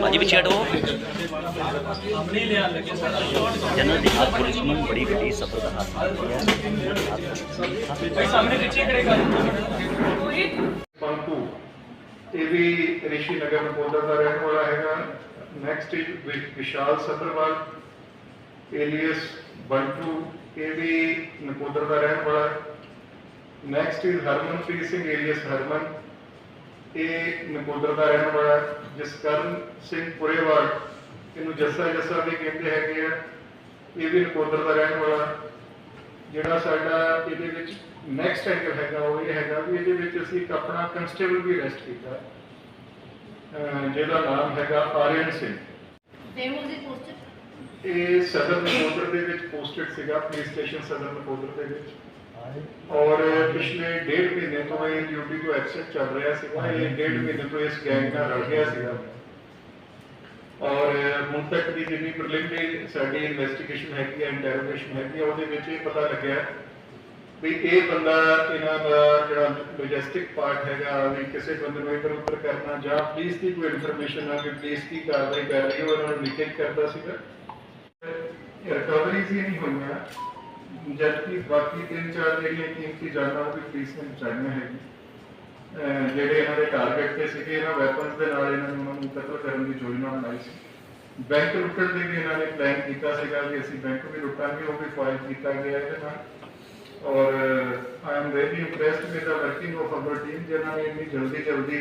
ਹਾਂਜੀ ਪਿੱਛੇ ਹਟੋ ਜਨਰਲ ਦੀ ਹਾਥ ਪੁਲਿਸ ਨੂੰ ਬੜੀ ਵੱਡੀ ਸਫਲਤਾ ਹਾਸਲ ਹੋਈ ਹੈ ਸਾਹਮਣੇ ਪਿੱਛੇ ਖੜੇ ਕਰ ਪੰਕੂ ਇਹ ਵੀ ਰਿਸ਼ੀ ਨਗਰ ਨਕੋਦਰ ਦਾ ਰਹਿਣ ਵਾਲਾ ਹੈਗਾ next is Vishal Sabharwal alias Bantu ਇਹ ਵੀ ਨਕੋਦਰ ਦਾ ਰਹਿਣ ਵਾਲਾ next is Harmanpreet Singh alias Harman ਇਹ ਨਕੋਦਰ ਦਾ ਰਹਿਣ ਵਾਲਾ ਜਸਕਰਨ ਸਿੰਘ ਪੁਰੇਵਾਲ। ਇਹਨੂੰ ਜੱਸਾ ਜੱਸਾ ਵੀ ਕਹਿੰਦੇ ਹੈਗੇ ਆ। ਇਹ ਵੀ ਨਕੋਦਰ ਦਾ ਰਹਿਣ ਵਾਲਾ। ਜਿਹੜਾ ਸਾਡਾ ਇਹਦੇ ਵਿੱਚ ਨੈਕਸਟ ਐਂਗਲ ਹੈਗਾ ਉਹ ਇਹ ਹੈਗਾ ਵੀ ਇਹਦੇ ਵਿੱਚ ਅਸੀਂ ਇੱਕ ਆਪਣਾ ਕਨਸਟੇਬਲ ਵੀ ਅਰੈਸਟ ਕੀਤਾ। ਜਿਹਦਾ ਨਾਮ ਹੈਗਾ ਆਰਿਅਨ ਸਿੰਘ। ਇਹ ਸਦਰ ਨਕੋਦਰ ਦੇ ਵਿੱਚ ਪੋਸਟਡ ਸੀਗਾ ਪੁਲਿਸ ਸਟੇਸ਼ਨ ਸਦਰ ਨਕੋਦਰ ਦੇ ਵਿੱਚ। ਔਰ ਪਿਛਲੇ ਡੇਢ ਮਹੀਨੇ ਤੋਂ ਇਹ ਡਿਊਟੀ ਤੋਂ ਐਬਸੈਂਟ ਚੱਲ ਰਿਹਾ ਸੀਗਾ। ਇਹ ਡੇਢ ਮਹੀਨੇ ਤੋਂ ਇਸ ਗੈਂਗ ਨਾਲ ਰਲ ਗਿਆ ਸੀਗਾ। ਔਰ ਹੁਣ ਤੱਕ ਦੀ ਜਿੰਨੀ ਪ੍ਰੀਲਿਮਿਨਰੀ ਸਾਡੀ ਇਨਵੈਸਟੀਗੇਸ਼ਨ ਹੈਗੀ ਹੈ ਇੰਟਰੋਗੇਸ਼ਨ ਹੈਗੀ ਹੈ ਉਹਦੇ ਵਿੱਚ ਇਹ ਪਤਾ ਲੱਗਿਆ ਵੀ ਇਹ ਬੰਦਾ ਇਹਨਾਂ ਦਾ ਜਿਹੜਾ ਲੌਜਿਸਟਿਕ ਪਾਰਟ ਹੈਗਾ ਵੀ ਕਿਸੇ ਬੰਦੇ ਨੂੰ ਇੱਧਰ ਉੱਧਰ ਕਰਨਾ ਜਾਂ ਪੁਲਿਸ ਦੀ ਕੋਈ ਇਨਫੋਰਮੇਸ਼ਨ ਆ ਕਿ ਪੁਲਿਸ ਕੀ ਕਾਰਵਾਈ ਕਰ ਰਹੀ ਹੈ ਉਹਨਾਂ ਨੂੰ ਲੀਕੇਜ ਕਰਦਾ ਸੀਗਾ। ਰਿਕਵਰੀਜ਼ ਹੀ ਨਹੀਂ ਹੋਈਆਂ। ਜਦਕਿ ਬਾਕੀ ਤਿੰਨ ਚਾਰ ਜਿਹੜੀਆਂ ਕੀਮਤੀ ਜਾਨਾਂ ਉਹ ਵੀ ਪੁਲਿਸ ਨੇ ਬਚਾਈਆਂ ਹੈਗੀ ਜਿਹੜੇ ਇਹਨਾਂ ਦੇ ਟਾਰਗੇਟ ਤੇ ਸੀਗੇ, ਇਹਨਾਂ ਵੈਪਨਸ ਦੇ ਨਾਲ ਇਹਨਾਂ ਨੂੰ ਉਹਨਾਂ ਨੂੰ ਕਤਲ ਕਰਨ ਦੀ ਯੋਜਨਾ ਬਣਾਈ ਸੀ। ਬੈਂਕ ਲੁੱਟਣ ਦੀ ਵੀ ਇਹਨਾਂ ਨੇ ਪਲਾਨ ਕੀਤਾ ਸੀਗਾ ਕਿ ਅਸੀਂ ਬੈਂਕ ਵੀ ਲੁੱਟਾਂਗੇ, ਉਹ ਵੀ ਫਾਈਲ ਕੀਤਾ ਗਿਆ ਇਹਦੇ ਨਾਲ। ਔਰ I am very impressed with the working of our team ਜਿਨ੍ਹਾਂ ਨੇ ਇੰਨੀ ਜਲਦੀ ਜਲਦੀ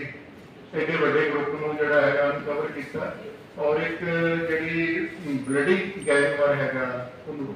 ਇੰਨੇ ਵੱਡੇ ਗਰੁੱਪ ਨੂੰ ਜਿਹੜਾ ਹੈਗਾ ਅਨਕਵਰ ਕੀਤਾ। ਔਰ ਇੱਕ ਜਿਹੜੀ ਬਲੱਡੀ ਗੈਂਗ ਵਾਰ ਹੈਗਾ, ਉਹਨੂੰ